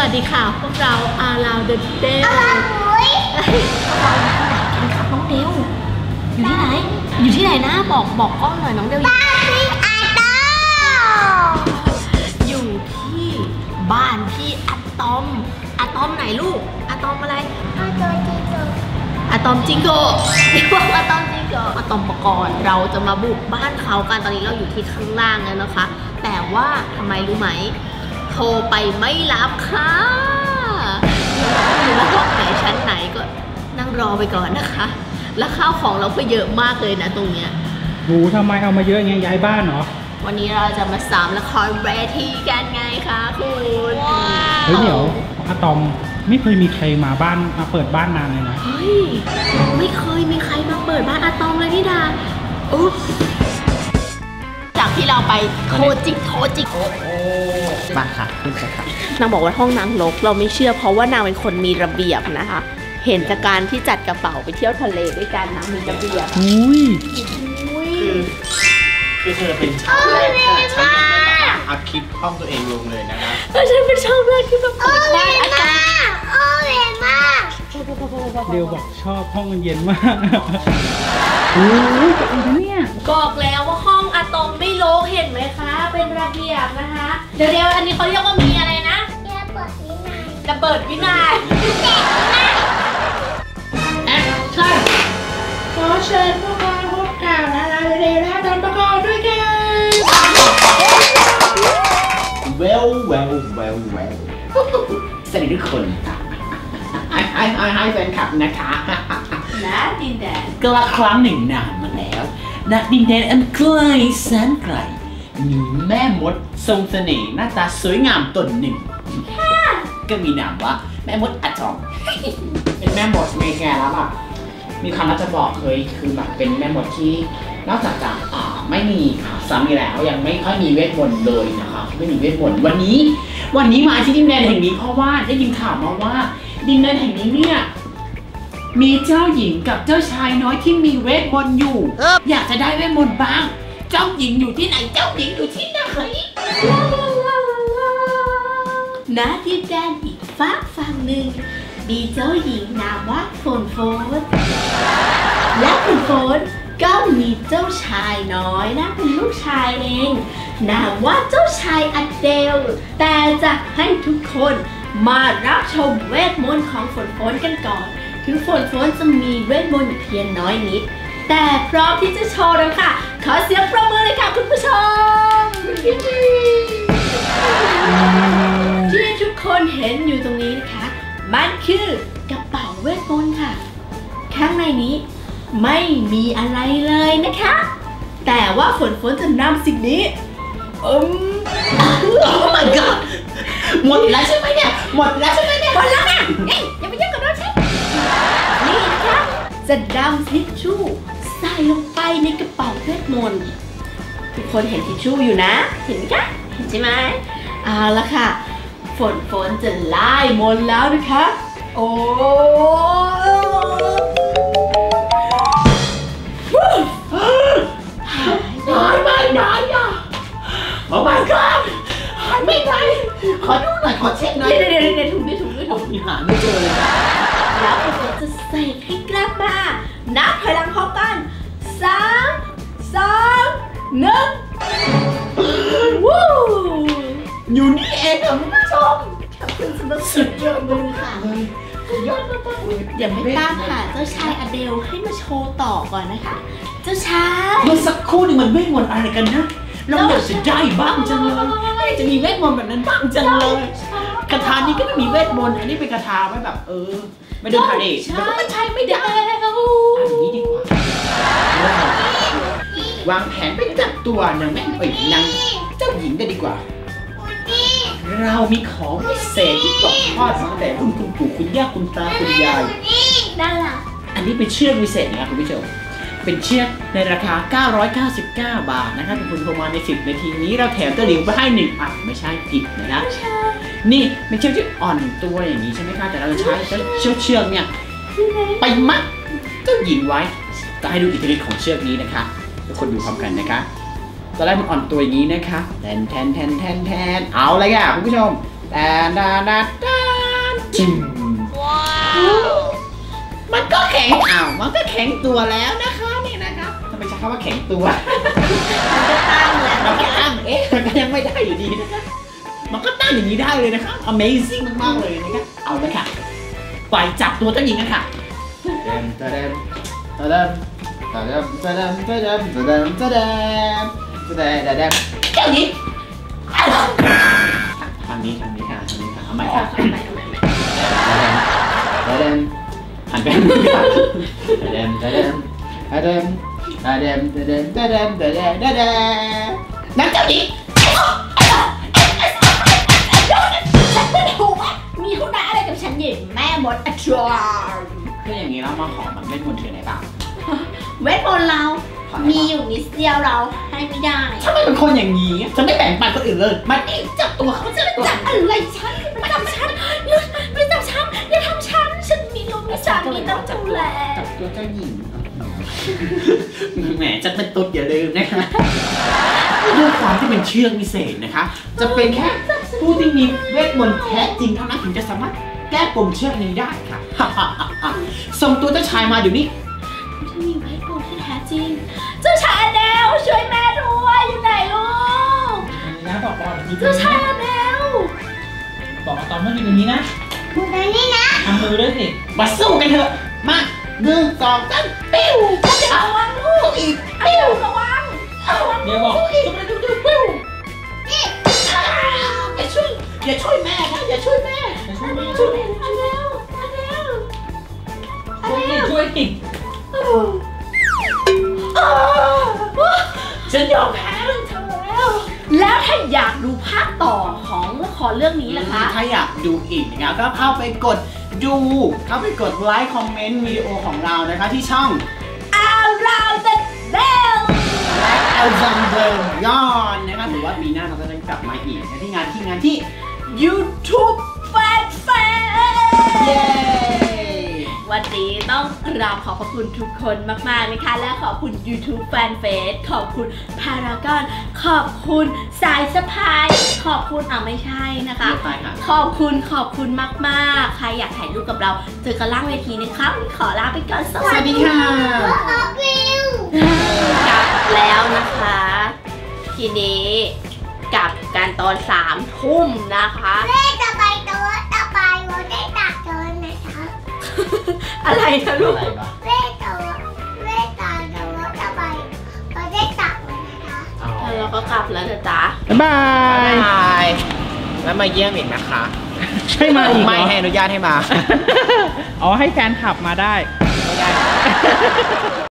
วัสดีค่ะ พวกเราอาราเดอะเดลอุ้ยน้องเดลอยู่ที่ไหน อยู่ที่ไหนนะ บอกบอกกล้องหน่อยน้องเดลอยู่บ้านพี่อาโตอยู่ที่บ้านพี่อะตอมอะตอมไหนลูกอะตอมอะไรอาโตจิโตอะตอมจิงโกเรียกว่าอะตอมจิงโกอะตอมปกรณ์เราจะมาบุกบ้านเขากันตอนนี้เราอยู่ที่ข้างล่างแล้วนะคะ แต่ว่าทำไมรู้ไหมโทรไปไม่รับค่ะอยู่ว่าห้องไหนชั้นไหนก็นั่งรอไปก่อนนะคะ แล้วข้าวของเราก็เยอะมากเลยนะตรงเนี้ยหูทำไมเอามาเยอะอย่างเงี้ยย้ายบ้านเหรอ วันนี้เราจะมาสามละครเวทีกันไงคะคุณเฮ้ยเดี๋ยวอะตอมไม่เคยมีใครมาบ้านมาเปิดบ้านนานเลยนะ เฮ้ย ไม่เคยมีใครมาเปิดบ้านอะตอมเลยนี่ดาอุ๊บจากที่ เราไปโทรจิกโทรจิกมาค่ะขึ้นไปค่ะ นางบอกว่าห้องนางรกเราไม่เชื่อเพราะว่านางเป็นคนมีระเบียบนะคะ เห็นจากการที่จัดกระเป๋าไปเที่ยวทะเลด้วยกันนะมีระเบียบอุ้ยอุ้ยคือเธอเป็นช่องแรกค่ะฉันยังไม่สามารถอัพคลิปห้องตัวเองลงเลยนะครับแล้วฉันเป็นชอบแรกที่มาเปิดบ้านอะตอมโอ้เห็นมากเดียวบอกชอบห้องมันเย็นมากโอ้ยจะอีกนะเนี่ยบอกแล้วว่าห้องอะตอมไม่โลก เห็นไหมคะ เป็นระเบียบนะคะ เดี๋ยวเดี๋ยวอันนี้เขาเรียกว่ามีอะไรนะเดี๋ยวเปิดนี้หน่อยระเบิดวินัยแอคชั่นขอเชิญพวกเราพบกับดาราเร็วๆและตอนประกอบด้วยกันเวลเวลเวลเวลสวัสดีทุกคนไอ้ไอ้ไอ้ไอ้แฟนคลับนะคะนะดินแดนกละครั้งหนึ่งนานมาแล้วณดินแดนอันไกลแสนไกล มีแม่มดทรงเสน่ห์หน้าตาสวยงามตนหนึ่ง ก็มีนามว่า แม่มดอะตอม เป็นแม่มดไม่แก่แล้วแบบมีคำน่าจะบอกเคยคือแบบเป็นแม่มดที่นอกจากจะอ่าไม่มีสามีแล้วยังไม่ค่อยมีเวทมนต์เลยนะคะไม่มีเวทมนต์วันนี้ วันนี้มาที่ดินแดนแห่งนี้เพราะว่าได้ยินข่าวมาว่า ดินแดนแห่งนี้เนี่ยมีเจ้าหญิงกับเจ้าชายน้อยที่มีเวทมนต์อยู่ อยากจะได้เวทมนต์บ้าง เจ้าหญิงอยู่ที่ไหนเจ้าหญิงอยู่ที่ไหนณดินแดนอีกฝากฝั่งหนึ่ง มีเจ้าหญิงนามว่าฝนโฟนและฝนโฟนก็มีเจ้าชายน้อยนะเป็นลูกชายเองนามว่าเจ้าชายอเดล แต่จะให้ทุกคนมารับชมเวทมนต์ของฝนโฟนกันก่อน ถึงฝนโฟนจะมีเวทมนต์เพียงน้อยนิด แต่พร้อมที่จะโชว์แล้วค่ะ ขอเสียงประมือเลยค่ะคุณผู้ชม ที่ทุกคนเห็นอยู่ตรงนี้นะคะ มันคือกระเป๋าเวทมนต์ค่ะ ข้างในนี้ไม่มีอะไรเลยนะคะ แต่ว่าฝนฝนจะนำสิ่งนี้อืมโอ้ my god หมดแล้วใช่ไหมเนี่ย หมดแล้วใช่ไหมเนี่ย หมดแล้วค่ะเอ้ยอย่าไปยุ่งกับเราใช่นี่นะคะจะนำทิชชู่ ลงไปในกระเป๋าเวทมนต์ทุกคนเห็นทิชชู่อยู่นะ เห็นไหมคะเห็นใช่ไหมเอาละค่ะ ฝนฝนจะไล่มนต์แล้วนะคะ โอ้หายไปหายไปไหนอะ Oh my god หายไปไหนขอดูหน่อยขอเช็คหน่อยเดี๋ยวเดี๋ยวเดี๋ยวถุงด้วยถุงด้วยถุงยังหาไม่เจอเลย คุณสำหรับสุดยอดมือค่ะยอดมากๆเลยเดี๋ยวไม่ตามหาเจ้าชายอเดลให้มาโชว์ต่อก่อนนะคะ เจ้าชายเมื่อสักครู่นี่มันเวทมนต์อะไรกันนะเราอยากจะได้บ้างจังเลยจะมีเวทมนต์แบบนั้นบ้างจังเลยคาถานี้ก็ไม่มีเวทมนต์อันนี้เป็นคาถาไว้แบบเออไม่เดินพาเดทมันก็ไม่ใช่ไม่ได้แล้วอันนี้ดีกว่าวางแผนไปจับตัวนางแม่เอ้ยนางเจ้าหญิงกันดีกว่า เรามีของพิเศษที่ตกทอดมาตั้งแต่รุ่นคุณปู่คุณย่าคุณตาคุณยายน่ารักอันนี้เป็นเชือกพิเศษนะครับคุณผู้ชม เป็นเชือกในราคา 999 บาทนะครับเป็นคุณโทรมาใน 10 นาทีนี้เราแถมตะหลิวไปให้หนึ่งอันไม่ใช่ผิดนะนี่เป็นเชือกที่อ่อนตัวอย่างนี้ใช่ไหมคะแต่เราจะใช้เจ้าเชือกเชือกเนี่ยไปมัดเจ้าหญิงไว้จะให้ดูอิทธิฤทธิ์ของเชือกนี้นะคะทุกคนดูพร้อมกันนะคะ ตอนแรกมันอ่อนตัวอย่างนี้นะคะแทนแทนแทนแทนแทนเอาเลยค่ะคุณผู้ชมแดนดานดานดานจิมมันก็แข็งอ้าวมันก็แข็งตัวแล้วนะคะนี่นะครับทำไมใช้คำว่าแข็งตัวตั้งแล้วมันก็ตั้งเอ๊ะมันก็ยังไม่ได้อยู่ดีนะครับมันก็ตั้งอย่างนี้ได้เลยนะครับ Amazing มากๆเลยนะครับเอาเลยค่ะไปจับตัวเจ้าหญิงกันค่ะเดมตะเดมตะเดมตะเดมตะเดมตะเดมตะเดมตะเดม ตะเดมตะเดมเจ้าหญิงทางนี้ทางนี้ค่ะทางนี้ค่ะเอาใหม่ค่ะตะเดมหันไปทางนี้ค่ะตะเดมตะเดมตะเดมตะเดมตะเดมตะเดมตะเดมตะเดมนั่นเจ้าหญิงฉันไม่ถูกอะมีธุระอะไรกับฉันหญิงแม่มดอัตรารคืออย่างนี้เรามาขอมันเล่นบนเถื่อนได้เปล่าเวทมนต์เรา มีอยู่นิดเดียวเราให้ไม่ได้ทำไมเป็นคนอย่างนี้ จะไม่แบ่งปันคนอื่นเลยมันเองจับตัวเขาจะได้ตัวจับอะไรฉันมาทำฉันอย่าอย่าจับฉันอย่าทำฉัน ฉันมีลูกมีสามีต้องดูแลจับตัวเจ้าหญิงแหมจะเป็นตุ๊ดอย่าลืมนะคะด้วยความที่เป็นเชือกพิเศษนะคะ จะเป็นแค่ผู้ที่มีเวทมนต์แท้จริงเท่านั้นถึงจะสามารถแก้ปมเชือกนี้ได้ค่ะ ส่งตัวเจ้าชายมาเดี๋ยวนี้ แท้จริง เจ้าชายอเดลช่วยแม่ด้วยอยู่ไหนลูกนะบอกก่อนมีตรเจ้างชานี้ยอเดลบอกตอนเมื่อกี้ตรงนี้นะคุณตอนนี้นะทำมือด้วยสิมาสู้กันเถอะ มาหนึ่งสองสามปิ้วระวังลูกอีกปิ้วระวังระวังเดี๋ยวบอกจะมาดูดูปิ้วอย่าช่วยอย่าช่วยแม่นะอย่าช่วยแม่จะช่วยไหมช่วยอเดลอเดลอช่วยเดสิล ฉันยอมแพ้แล้วถ้าอยากดูภาคต่อของละครเรื่องนี้ล่ะคะ ถ้าอยากดูอีกนะครับก็เข้าไปกดดูเข้าไปกดไลค์คอมเมนต์วิดีโอของเรานะคะที่ช่อง Around the Bell และเอลซัมเบิร์ยอนนะคะถือว่าปีหน้าเราจะได้กลับมาอีกนะที่งานที่งานที่ YouTube Fan Fan เย้ วันนี้ต้องกราบขอบพระคุณทุกคนมากๆนะคะ และขอบคุณ YouTube Fan Face ขอบคุณ Paragon ขอบคุณสายสะพาย ขอบคุณอะไม่ใช่นะคะไปค่ะขอบคุณขอบคุณมากๆ ใครอยากถ่ายรูปกับเราเจอกันล่างเวทีนะคะวันนี้ขอลาไปก่อนสสวัวัสสดีดีค่ะขอวิวกลับแล้วนะคะ ทีนี้กลับกันตอนสามทุ่มนะคะ อะไรนะลูกเล่ตัวเล่ตาตัวจะไปวันได้ตัดนะคะแล้วเราก็กลับแล้วนะจ๊ะบ๊ายบายบายแล้วมาเยี่ยมอีกนะคะให้มาอีกเหรอไม่ให้อนุญาตให้มา อ๋อให้แฟนขับมาได้ไม่ได้